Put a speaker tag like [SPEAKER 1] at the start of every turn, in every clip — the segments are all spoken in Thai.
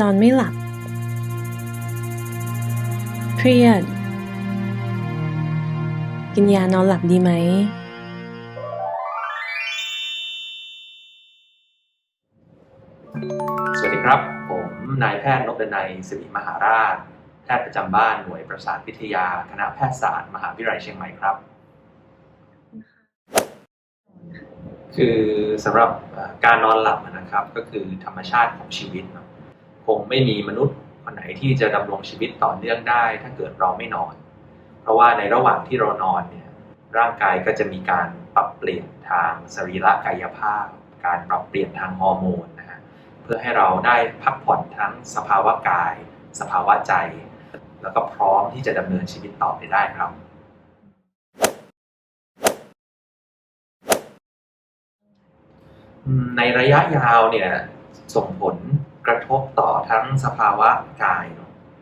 [SPEAKER 1] นอนไม่หลับ เครียด กินยานอนหลับดีไหม
[SPEAKER 2] สวัสดีครับ ผมนายแพทย์นพดนัยสิริมหาราช แพทย์ประจำบ้านหน่วยประสาทวิทยา คณะแพทยศาสตร์ มหาวิทยาลัยเชียงใหม่ครับ คือสำหรับเอ่อการนอนหลับนะครับ ก็คือธรรมชาติของชีวิตเนอะ คงไม่มีมนุษย์คนไหนที่จะดำรงชีวิตต่อเนื่องได้ ถ้าเกิดเราไม่นอน เพราะว่าในระหว่างที่เรานอนเนี่ยร่างกายก็จะมีการปรับเปลี่ยนทางสรีระกายภาพ การปรับเปลี่ยนทางฮอร์โมนนะฮะเพื่อให้เราได้พักผ่อนทั้งสภาวะกาย สภาวะใจ แล้วก็พร้อมที่จะดำเนินชีวิตต่อไปได้ครับในระยะยาวเนี่ยส่งผล กระทบต่อทั้งสภาวะกาย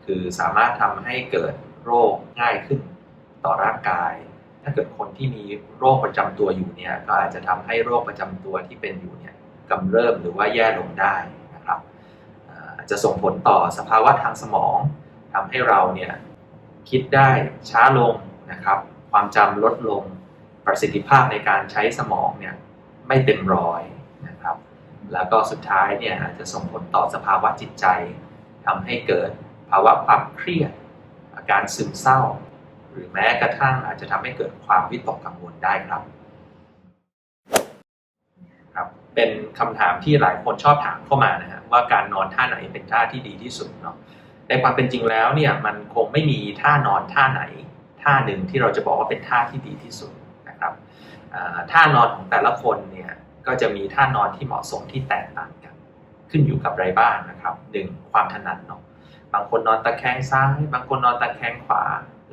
[SPEAKER 2] คือสามารถทำให้เกิดโรคง่ายขึ้นต่อร่างกาย ถ้าเกิดคนที่มีโรคประจำตัวอยู่เนี่ยก็อาจจะทำให้โรคประจำตัวที่เป็นอยู่เนี่ยกำเริบหรือว่าแย่ลงได้นะครับอาจจะส่งผลต่อสภาวะทางสมองทำให้เราเนี่ยคิดได้ช้าลงนะครับ ความจำลดลงประสิทธิภาพในการใช้สมองเนี่ยไม่เต็มร้อย แล้วก็สุดท้ายเนี่ยอาจจะส่งผลต่อสภาวะจิตใจทำให้เกิดภาวะความเครียด อาการซึมเศร้า หรือแม้กระทั่งอาจจะทำให้เกิดความวิตกกังวลได้ครับครับ เป็นคำถามที่หลายคนชอบถามเข้ามานะฮะว่าการนอนท่าไหนเป็นท่าที่ดีที่สุดเนาะในความเป็นจริงแล้วเนี่ยมันคงไม่มีท่านอนท่าไหน ท่าหนึ่งที่เราจะบอกว่าเป็นท่าที่ดีที่สุดนะครับท่านอนของแต่ละคนเนี่ย ก็จะมีท่านอนที่เหมาะสมที่แตกต่างกัน ขึ้นอยู่กับไรบ้างนะครับหนึ่งความถนัดเนาะบางคนนอนตะแคงซ้าย บางคนนอนตะแคงขวา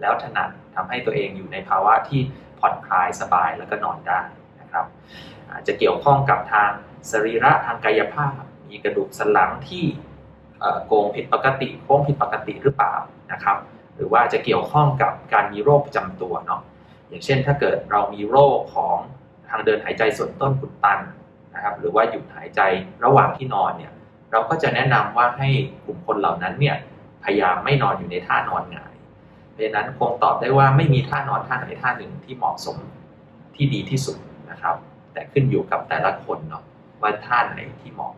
[SPEAKER 2] แล้วถนัดทำให้ตัวเองอยู่ในภาวะที่ผ่อนคลายสบายแล้วก็นอนได้นะครับอาจจะเกี่ยวข้องกับทางสรีระทางกายภาพ มีกระดูกสันหลังที่โกงผิดปกติโค้งผิดปกติหรือเปล่านะครับ หรือว่าจะเกี่ยวข้องกับการมีโรคประจำตัวเนาะอย่างเช่นถ้าเกิดเรามีโรคของ ทางเดินหายใจส่วนต้นอุดตันนะครับหรือว่าหยุดหายใจระหว่างที่นอนเนี่ยเราก็จะแนะนำว่าให้กลุ่มคนเหล่านั้นเนี่ยพยายามไม่นอนอยู่ในท่านอนหงายเพราะฉะนั้นคงตอบได้ว่าไม่มีท่านอนท่าไหนท่าหนึ่งที่เหมาะสมที่ดีที่สุดนะครับ แต่ขึ้นอยู่กับแต่ละคนเนาะว่าท่าไหนที่เหมาะ